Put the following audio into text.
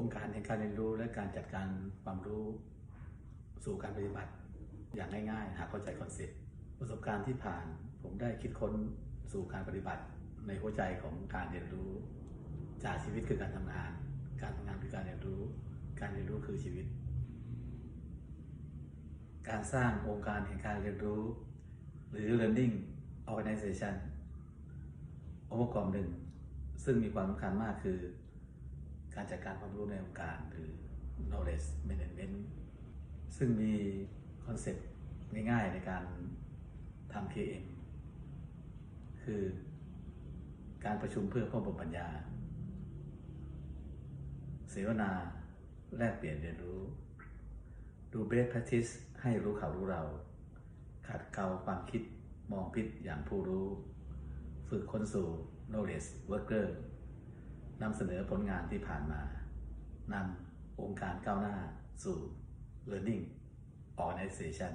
องค์การแห่งการเรียนรู้และการจัดการความรู้สู่การปฏิบัติ อย่างง่ายๆ หากเข้าใจคอนเซ็ปต์ประสบการณ์ที่ผ่าน ผมได้คิดค้นสู่การปฏิบัติ ในหัวใจของการเรียนรู้ จากชีวิตคือการทำงาน การทำงานคือการเรียนรู้ การเรียนรู้คือชีวิต การสร้างองค์การแห่งการเรียนรู้ หรือ learning organization องค์ประกอบหนึ่ง ซึ่งมีความสำคัญมากคือ การจัดการความรู้ในองค์การหรือ knowledge management ซึ่งมีคอนเซ็ปต์ง่ายๆในการทำ KM คือการประชุมเพื่อเพิ่มปัญญา เสวนาแลกเปลี่ยนเรียนรู้ ดู best practice ให้รู้เขารู้เรา ขัดเกลาความคิดมองพิษอย่างผู้รู้ ฝึกคนสู่ knowledge worker นำเสนอผลงานที่ผ่านมานำองค์การก้าวหน้าสู่ learning organization